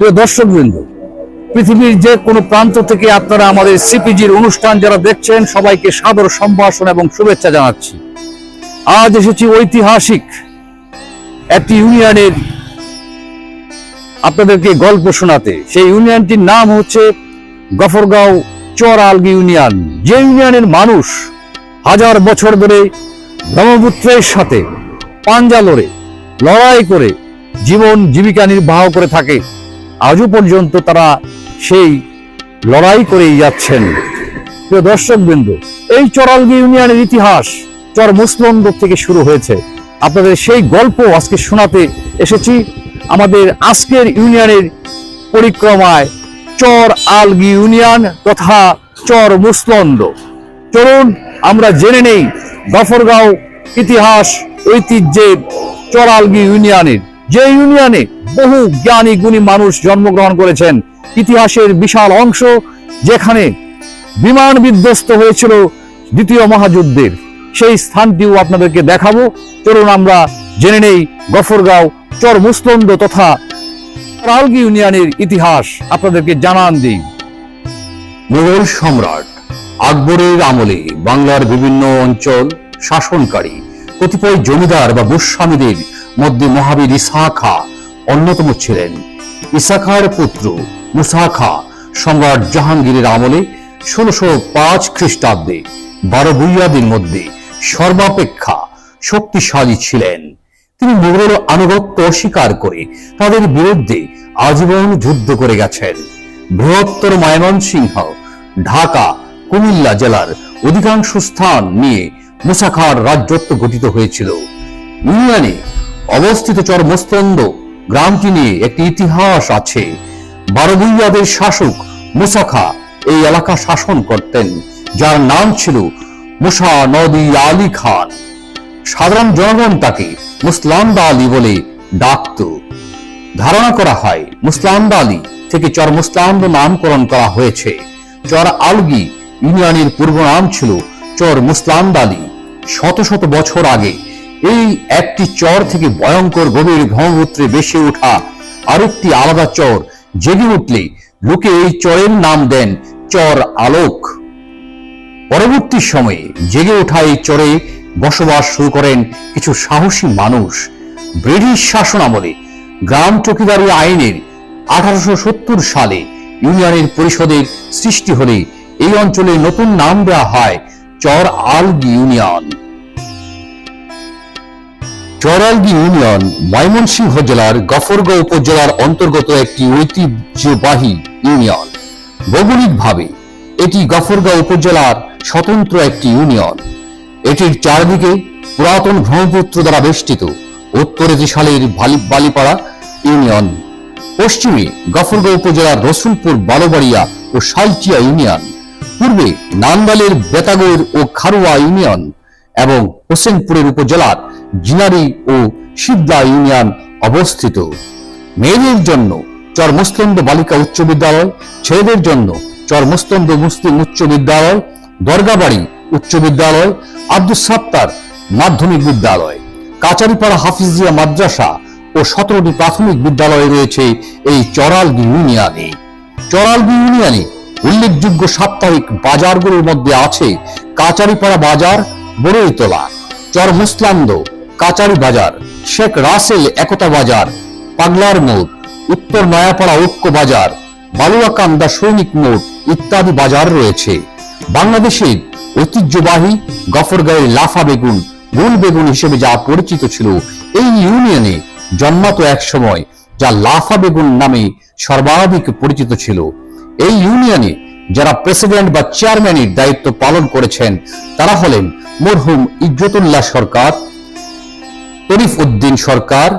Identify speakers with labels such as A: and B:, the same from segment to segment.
A: প্রিয় দর্শকবৃন্দ, পৃথিবীর যে কোনো প্রান্ত থেকে আপনারা আমাদের সিপিজির অনুষ্ঠান যারা দেখছেন, সবাইকে সাদর সম্ভাষণ এবং শুভেচ্ছা জানাচ্ছি। আজ এসেছি ঐতিহাসিক একটি ইউনিয়নের আপনাদেরকে গল্প শোনাতে। সেই ইউনিয়নটির নাম হচ্ছে গফরগাঁও চর আলগি ইউনিয়ন। যে ইউনিয়নের মানুষ হাজার বছর ধরে ব্রহ্মপুত্রের সাথে পাঞ্জা লড়ে, লড়াই করে জীবন জীবিকা নির্বাহ করে থাকে আজও পর্যন্ত তারা সেই লড়াই করেই যাচ্ছেন। প্রিয় দর্শকবৃন্দ, এই চরালগি ইউনিয়নের ইতিহাস চর মুসলন্দ থেকে শুরু হয়েছে। আপনাদের সেই গল্প আজকে শোনাতে এসেছি আমাদের আজকের ইউনিয়নের পরিক্রমায় চর আলগি ইউনিয়ন তথা চর মুসলন্দ চলুন, আমরা জেনে নেই গফরগাঁও ইতিহাস, ঐতিহ্যের চরালগি ইউনিয়নের। যে ইউনিয়নে বহু জ্ঞানী গুণী মানুষ জন্মগ্রহণ করেছেন। ইতিহাসের বিশাল অংশ যেখানে বিমান বিধ্বস্ত হয়েছিল দ্বিতীয় মহাযুদ্ধের। সেই স্থানটিও আপনাদেরকে দেখাবো। চলুন আমরা জেনে নেই গফরগাঁও, চর মুস্তন্দ তথা রালগি ইউনিয়নের ইতিহাস। আপনাদেরকে জানান দিই।
B: মুঘল সম্রাট আকবরের আমলে বাংলার বিভিন্ন অঞ্চল শাসনকারী, কতিপয় জমিদার বা গোস্বামীদের মধ্যে মহাবীর ইসা খা অন্যতম ছিলেন। ইসা খার পুত্র মুসা খা সম্রাট জাহাঙ্গীরের আমলে ষোলশো পাঁচ খ্রিস্টাব্দে বারো বুইয়াদের মধ্যে সর্বাপেক্ষা শক্তিশালী ছিলেন। তিনি মুঘল আনুগত্য অস্বীকার করে তাদের বিরুদ্ধে আজীবন যুদ্ধ করে গেছেন। বৃহত্তর ময়মনসিংহ, ঢাকা, কুমিল্লা জেলার অধিকাংশ স্থান নিয়ে মুসাখার রাজ্যত্ব গঠিত হয়েছিল। ইউনিয়নে অবস্থিত চর মস্তন্দ গ্রামটি নিয়ে একটি ইতিহাস আছে। বারবুইয়াদের শাসক মুসাখা এই এলাকা শাসন করতেন, যার নাম ছিল মুসা নদী আলী খান। সাধারণ জনগণ তাকে মুসলান্দা আলী বলে ডাকত। ধারণা করা হয় মুসলান্দা আলী থেকে চর মুসলান্দ নামকরণ করা হয়েছে। চর আলগি ইউনিয়নের পূর্ব নাম ছিল চর মুসলান্দ আলী শত শত বছর আগে এই একটি চর থেকে ভয়ঙ্কর গভীর ব্রহ্মপুত্রে বেশি ওঠা আরেকটি আলাদা চর জেগে উঠলে লোকে এই চরের নাম দেন চর আলোক। পরবর্তী সময়ে জেগে ওঠা এই চরে বসবাস শুরু করেন কিছু সাহসী মানুষ। ব্রিটিশ শাসন আমলে গ্রাম চকিদারি আইনের আঠারোশো সত্তর সালে ইউনিয়নের পরিষদের সৃষ্টি হলে এই অঞ্চলে নতুন নাম দেওয়া হয় চর আলগি ইউনিয়ন। চরালগি ইউনিয়ন ময়মনসিংহ জেলার গফরগাঁও উপজেলার অন্তর্গত একটি ঐতিহ্যবাহী ইউনিয়ন। ভৌগোলিকভাবে, এটি গফরগাঁও উপজেলার স্বতন্ত্র একটি ইউনিয়ন। এটির চারদিকে পুরাতন ব্রহ্মপুত্র দ্বারা বেষ্টিত উত্তরে ত্রিশালের বালি- বালিপাড়া ইউনিয়ন। পশ্চিমে গফরগাঁও উপজেলার রসুলপুর, বালোবাড়িয়া ও সালচিয়া ইউনিয়ন। পূর্বে নান্দালের বেতাগর ও খারুয়া ইউনিয়ন এবং হোসেনপুরের উপজেলার জিনারি ও সিদ্ধা ইউনিয়ন অবস্থিত। মেয়েদের জন্য চর মুস্তন্দ বালিকা উচ্চ বিদ্যালয়, ছেলেদের জন্য চর মুস্তন্দ মুসলিম উচ্চ বিদ্যালয়, দরগাবাড়ি উচ্চ বিদ্যালয় আব্দুল সাত্তার মাধ্যমিক বিদ্যালয়। কাচারিপাড়া হাফিজিয়া মাদ্রাসা ও সতেরোটি প্রাথমিক বিদ্যালয় রয়েছে এই চরালগি ইউনিয়নে। চরালগি ইউনিয়নে উল্লেখযোগ্য সাপ্তাহিক বাজারগুলোর মধ্যে আছে কাচারিপাড়া বাজার, বড়ইতলা চর মুসলান্দ কাচারি বাজার, শেখ রাসেল একতা বাজার, পাগলার মোড়, উত্তর নয়াপাড়া ঐক্য বাজার, বালুয়াকান্দা সৈনিক মোড় ইত্যাদি বাজার রয়েছে। বাংলাদেশের ঐতিহ্যবাহী গফরগাঁয়ের লাফা বেগুন, গোল বেগুন হিসেবে যা পরিচিত ছিল, এই ইউনিয়নে জন্মাত এক সময়, যা লাফা বেগুন নামে সর্বাধিক পরিচিত ছিল। এই ইউনিয়নে যারা প্রেসিডেন্ট বা চেয়ারম্যানের দায়িত্ব পালন করেছেন, তারা হলেন মরহুম ইজ্জতুল্লাহ সরকার তরিফ উদ্দিন সরকার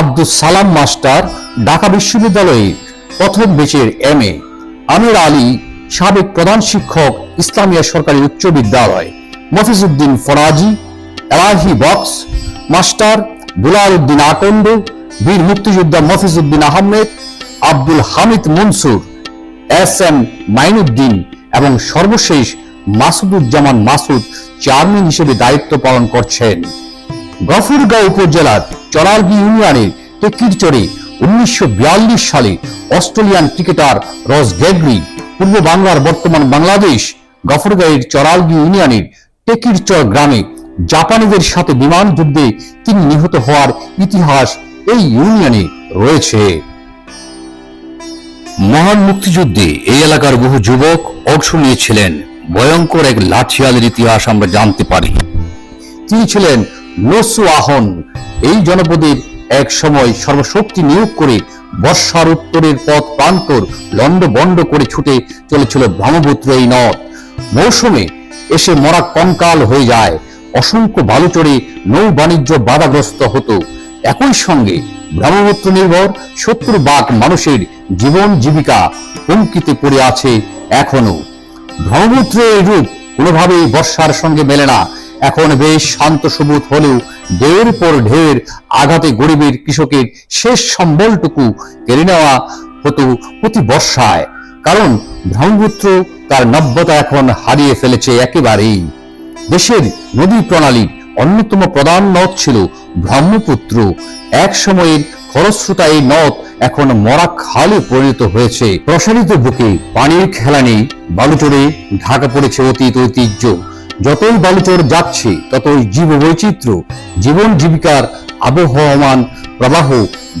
B: আব্দুল সালাম মাস্টার, ঢাকা বিশ্ববিদ্যালয়ে প্রথম বেচের এম এ, আমির আলী, সাবেক প্রধান শিক্ষক, ইসলামিয়া সরকারি উচ্চ বিদ্যালয়, মফিজউদ্দিন ফরাজি এলাহি বক্স, মাস্টার বুলাল উদ্দিন আকন্দ, বীর মুক্তিযোদ্ধা মফিজউদ্দিন আহমেদ, আব্দুল হামিদ মনসুর, এস এম মাইনুদ্দিন এবং সর্বশেষ মাসুদুজ্জামান মাসুদ চেয়ারম্যান হিসেবে দায়িত্ব পালন করছেন। গফরগাঁও উপজেলার চরালগি ইউনিয়নের টেকিরচরে উনিশশো সালে অস্ট্রেলিয়ান ক্রিকেটার রস গ্রেগরি পূর্ব বাংলার বর্তমান বাংলাদেশ গফরগাঁয়ের চরালগি ইউনিয়নের টেকিরচর গ্রামে জাপানিদের সাথে বিমান যুদ্ধে তিনি নিহত হওয়ার ইতিহাস এই ইউনিয়নে রয়েছে। মহান মুক্তিযুদ্ধে এই এলাকার বহু যুবক অংশ নিয়েছিলেন। ভয়ঙ্কর এক লাঠিয়ালের ইতিহাস আমরা জানতে পারি। তিনি ছিলেন নসু আহন। এই জনপদের এক সময় সর্বশক্তি নিয়োগ করে বর্ষার উত্তরের পথ প্রান্তর বন্ড করে ছুটে চলেছিল ব্রহ্মপুত্র এই নদ। মৌসুমে এসে মরা কঙ্কাল হয়ে যায়। অসংখ্য বালুচরে নৌ বাণিজ্য বাধাগ্রস্ত হতো। একই সঙ্গে ব্রহ্মপুত্র নির্ভর শত্রু বাক মানুষের জীবন জীবিকা হুমকিতে পড়ে আছে এখনও। ব্রহ্মপুত্রের রূপ কোনোভাবেই বর্ষার সঙ্গে মেলে না। এখন বেশ শান্ত সবুজ হলেও ঢের পর ঢের আঘাতে গরিবের কৃষকের শেষ সম্বলটুকু কেড়ে নেওয়া হতো প্রতি বর্ষায়। কারণ ব্রহ্মপুত্র তার নব্যতা এখন হারিয়ে ফেলেছে একেবারেই। দেশের নদী প্রণালীর অন্যতম প্রধান নদ ছিল ব্রহ্মপুত্র। এক সময়ের খরস্রোতা এই নদ এখন মরা খালে পরিণত হয়েছে। প্রসারিত বুকে পানির খেলা নেই। বালুচরে ঢাকা পড়েছে অতীত ঐতিহ্য। যতই বালুচর যাচ্ছে, ততই জীব বৈচিত্র্য জীবন জীবিকার আবহমান প্রবাহ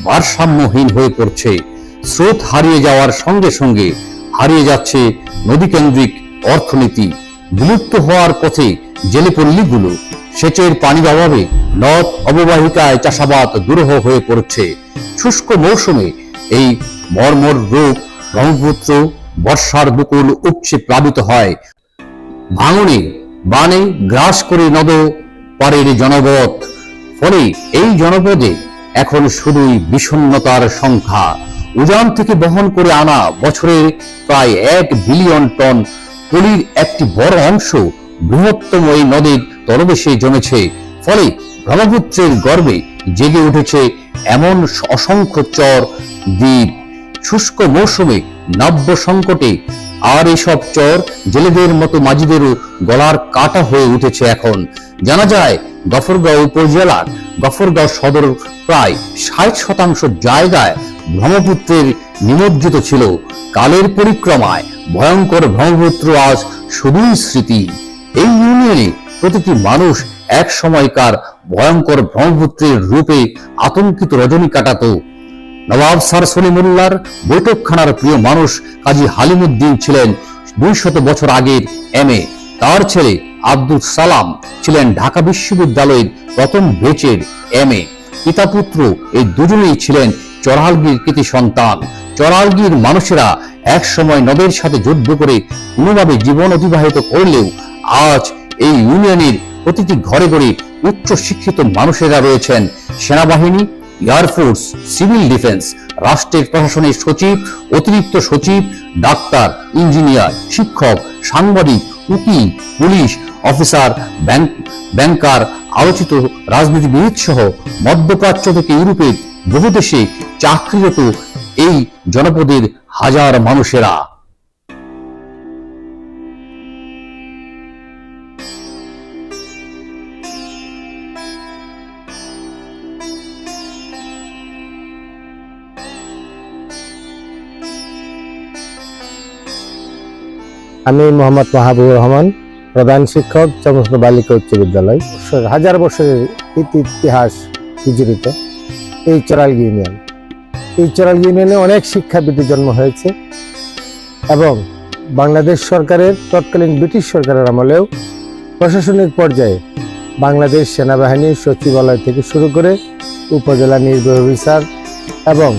B: ভারসাম্যহীন হয়ে পড়ছে। স্রোত হারিয়ে যাওয়ার সঙ্গে সঙ্গে হারিয়ে যাচ্ছে নদীকেন্দ্রিক অর্থনীতি। বিলুপ্ত হওয়ার পথে জেলে পল্লীগুলো, সেচের পানির অভাবে নদ অববাহিকায় চাষাবাদ দুরূহ হয়ে পড়ছে। শুষ্ক মৌসুমে এই মর্মর রূপ ব্রহ্মপুত্র বর্ষার বুকুল উপচে প্লাবিত হয়। ভাঙনে বানে গ্রাস করে নদ পারের জনপদ। ফলে এই জনপদে এখন শুধুই বিষণ্ণতার সংখ্যা। উজান থেকে বহন করে আনা বছরে প্রায় এক বিলিয়ন টন পলির একটি বড় অংশ বৃহত্তম এই নদীর তলদেশে জমেছে। ফলে ব্রহ্মপুত্রের গর্বে জেগে উঠেছে এমন অসংখ্য চর, দ্বীপ। শুষ্ক মৌসুমে নব্য সংকটে আর এসব চর জেলেদের মতো মাঝিদেরও গলার কাটা হয়ে উঠেছে এখন। জানা যায়, গফরগাঁও উপজেলার গফরগাঁও সদর প্রায় ষাট শতাংশ জায়গায় ব্রহ্মপুত্রের নিমজ্জিত ছিল। কালের পরিক্রমায় ভয়ঙ্কর ব্রহ্মপুত্র আজ শুধুই স্মৃতি। এই ইউনিয়নে প্রতিটি মানুষ এক সময়কার ভয়ঙ্কর ব্রহ্মপুত্রের রূপে আতঙ্কিত রজনী কাটাতো নবাব স্যার সলিমুল্লার বৈঠকখানার প্রিয় মানুষ কাজী হালিমুদ্দিন ছিলেন দুই শত বছর আগের এম এ তার ছেলে আব্দুল সালাম ছিলেন ঢাকা বিশ্ববিদ্যালয়ের প্রথম বেচের এম এ পিতা পুত্র এই দুজনেই ছিলেন চরালগির কৃতি সন্তান। চরালগির মানুষেরা এক সময় নদের সাথে যুদ্ধ করে কোনোভাবে জীবন অতিবাহিত করলেও আজ এই ইউনিয়নের প্রতিটি ঘরে ঘরে উচ্চ শিক্ষিত মানুষেরা রয়েছেন। সেনাবাহিনী এয়ারফোর্স সিভিল ডিফেন্স, রাষ্ট্রের প্রশাসনের সচিব, অতিরিক্ত সচিব, ডাক্তার, ইঞ্জিনিয়ার, শিক্ষক, সাংবাদিক, উকিল, পুলিশ, অফিসার, ব্যাংক, ব্যাংকার, আলোচিত রাজনীতিবিদ সহ মধ্যপ্রাচ্য থেকে ইউরোপের বহু দেশে চাকরিরত এই জনপদের হাজার মানুষেরা।
C: আমি মোহাম্মদ মাহাবুর রহমান, প্রধান শিক্ষক চমস্ত বালিকা উচ্চ বিদ্যালয়। হাজার বছরের ইতি- ইতিহাস বিজড়িত এই চরালগি ইউনিয়ন। এই চরাল ইউনিয়নে অনেক শিক্ষাবিদের জন্ম হয়েছে এবং বাংলাদেশ সরকারের, তৎকালীন ব্রিটিশ সরকারের আমলেও প্রশাসনিক পর্যায়ে বাংলাদেশ সেনাবাহিনীর সচিবালয় থেকে শুরু করে উপজেলা নির্বাহী অফিসার এবং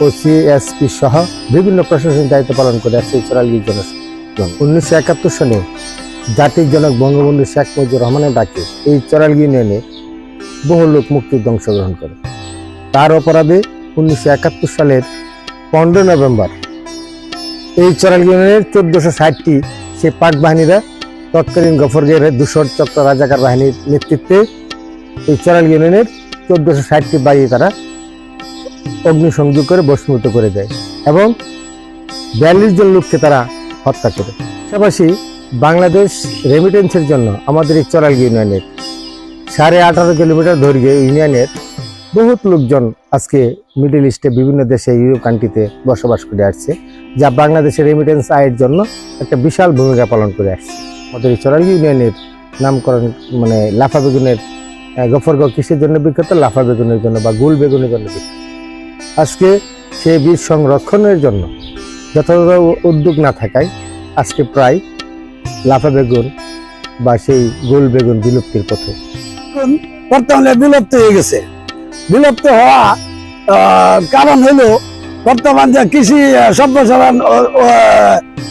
C: ওসি এসপি সহ বিভিন্ন প্রশাসনিক দায়িত্ব পালন করে আছে এই চরালগি জনসংখ্যা উনিশশো একাত্তর সালে জাতির জনক বঙ্গবন্ধু শেখ মুজিবুর রহমানের ডাকে এই চরাল ইউনিয়নে বহু লোক মুক্তিযুদ্ধে অংশগ্রহণ করে। তার অপরাধে উনিশশো একাত্তর সালের পনেরো নভেম্বর এই চরাল ইউনিয়নের চোদ্দশো ষাটটি সে পাক বাহিনীরা তৎকালীন গফরগের দুশোর চক্র রাজাকার বাহিনীর নেতৃত্বে এই চরাল ইউনিয়নের চোদ্দশো ষাটটি বাড়ি তারা অগ্নিসংযোগ করে বস্মীভূত করে দেয় এবং বিয়াল্লিশ জন লোককে তারা হত্যা করে। পাশাপাশি বাংলাদেশ রেমিটেন্সের জন্য আমাদের এই চরাল ইউনিয়নের সাড়ে আঠারো কিলোমিটার দৈর্ঘ্যে ইউনিয়নের বহুত লোকজন আজকে মিডল ইস্টে বিভিন্ন দেশে ইউরোপ কান্ট্রিতে বসবাস করে আসছে, যা বাংলাদেশের রেমিটেন্স আয়ের জন্য একটা বিশাল ভূমিকা পালন করে আসছে। আমাদের এই চরাল ইউনিয়নের নামকরণ মানে লাফা বেগুনের গফরগাঁও কৃষির জন্য বিখ্যাত, লাফা বেগুনের জন্য বা গুল বেগুনের জন্য বিখ্যাত। আজকে সেই বীজ সংরক্ষণের জন্য যথাযথ উদ্যোগ না থাকায় আজকে প্রায় লাফা বেগুন বা সেই গোল বেগুন বিলুপ্তির পথে।
D: বর্তমানে বিলুপ্ত হয়ে গেছে। বিলুপ্ত হওয়া কারণ হলো বর্তমান যে কৃষি সম্প্রসারণ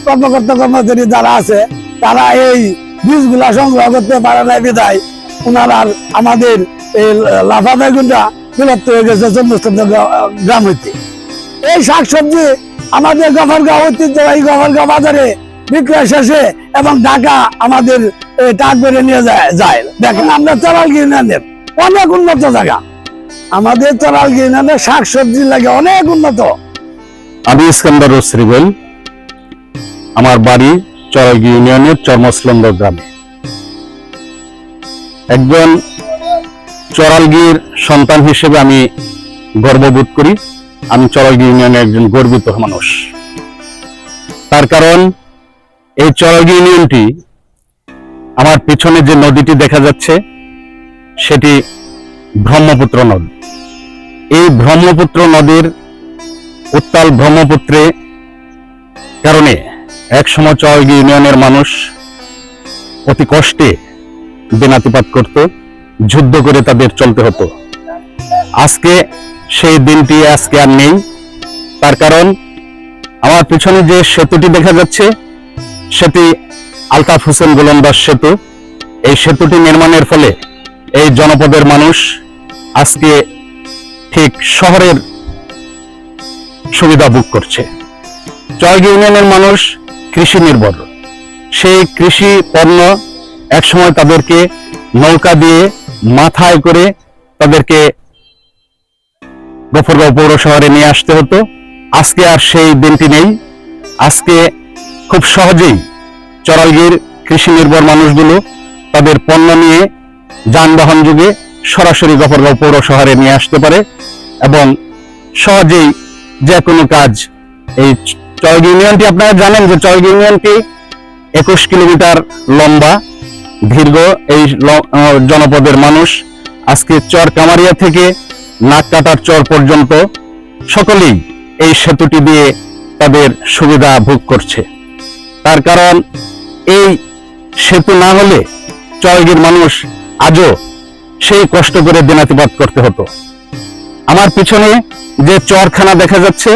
D: কর্মকর্তা কর্মচারী যারা আছে, তারা এই বীজগুলা সংগ্রহ করতে পারে না বিদায় ওনারা আমাদের এই লাফা বেগুনটা বিলুপ্ত হয়ে গেছে চন্দ্রচন্দ্র গ্রাম হইতে। এই শাকসবজি আমাদের গফরগাঁও ঐতিহ্যবাহী গফরগাঁও বাজারে বিক্রয় শেষে এবং ঢাকা আমাদের টাক বেড়ে নিয়ে যায় দেখেন, আমরা চরাল ইউনিয়নের অনেক উন্নত জায়গা। আমাদের চরাল ইউনিয়নের শাক সবজি লাগে অনেক উন্নত।
E: আমি ইস্কান্দার শ্রীবেল আমার বাড়ি চরগি ইউনিয়নের চর্মসলন্দ গ্রামে। একজন চরালগির সন্তান হিসেবে আমি গর্ববোধ করি। আমি চরালগি ইউনিয়নের একজন গর্বিত মানুষ। তার কারণ, এই চরালগি ইউনিয়নটি আমার পিছনে যে নদীটি দেখা যাচ্ছে, সেটি ব্রহ্মপুত্র নদ। এই ব্রহ্মপুত্র নদীর উত্তাল ব্রহ্মপুত্রে কারণে এক সময় চরগি ইউনিয়নের মানুষ অতি কষ্টে দিনাতিপাত করত, যুদ্ধ করে তাদের চলতে হতো। আজকে সেই দিনটি আজকে আর নেই। তার কারণ, আমার পিছনে যে সেতুটি দেখা যাচ্ছে, সেটি আলতাফ হোসেন গোলন্দাজ সেতু। এই সেতুটি নির্মাণের ফলে এই জনপদের মানুষ আজকে ঠিক শহরের সুবিধা ভোগ করছে। চয়গ ইউনিয়নের মানুষ কৃষি নির্ভর। সেই কৃষি পণ্য একসময় তাদেরকে নৌকা দিয়ে মাথায় করে তাদেরকে গফরগাঁও পৌর শহরে নিয়ে আসতে হতো। আজকে আর সেই দিনটি নেই। আজকে খুব সহজেই চরালগির কৃষি নির্ভর মানুষগুলো তাদের পণ্য নিয়ে যানবাহন যুগে সরাসরি গফরগাঁও পৌর শহরে নিয়ে আসতে পারে এবং সহজেই যে কোনো কাজ এই চয়গ ইউনিয়নটি আপনারা জানেন যে চয়গ ইউনিয়নটি একুশ কিলোমিটার লম্বা, দীর্ঘ, এই জনপদের মানুষ। আজকে চর কামারিয়া থেকে নাককাটার চর পর্যন্ত সকলেই এই সেতুটি দিয়ে তাদের সুবিধা ভোগ করছে। তার কারণ, এই সেতু না হলে চয়গির মানুষ আজও সেই কষ্ট করে দিনাতিপাত করতে হতো। আমার পিছনে যে চরখানা দেখা যাচ্ছে,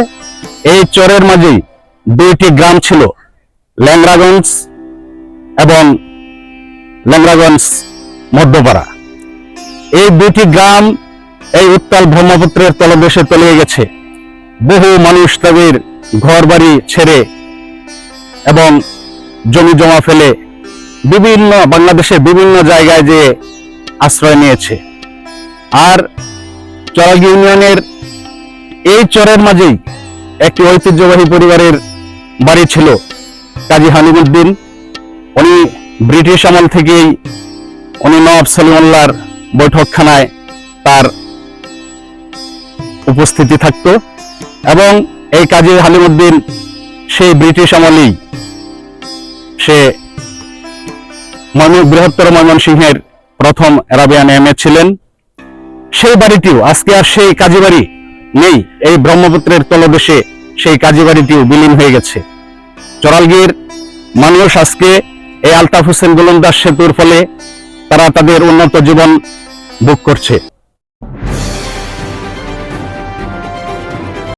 E: এই চরের মাঝেই দুইটি গ্রাম ছিল ল্যাংরাগঞ্জ এবং ল্যাংরাগঞ্জ মধ্যপাড়া। এই দুইটি গ্রাম এই উত্তাল ব্রহ্মপুত্রের তলদেশে তলিয়ে গেছে। বহু মানুষ তাদের ঘর বাড়ি ছেড়ে এবং জমি জমা ফেলে বিভিন্ন, বাংলাদেশের বিভিন্ন জায়গায় যে আশ্রয় নিয়েছে। আর চরাগ ইউনিয়নের এই চরের মাঝেই একটি ঐতিহ্যবাহী পরিবারের বাড়ি ছিল কাজী হানিমুদ্দিন উনি ব্রিটিশ আমল থেকেই, উনি নবাব সলিমুল্লাহর বৈঠকখানায় তার উপস্থিতি থাকতো এবং এই কাজী হালিমুদ্দিন সেই ব্রিটিশ আমলেই সে ময়মন- বৃহত্তর ময়মনসিংহের প্রথম অ্যারাবিয়ান এম ছিলেন। সেই বাড়িটিও, আজকে আর সেই কাজী বাড়ি নেই, এই ব্রহ্মপুত্রের তলদেশে সেই কাজী বাড়িটিও বিলীন হয়ে গেছে। চরালগির মানুষ আজকে এই আলতাফ হোসেন গোলন্দাজ সেতুর ফলে তারা তাদের উন্নত জীবন ভোগ করছে।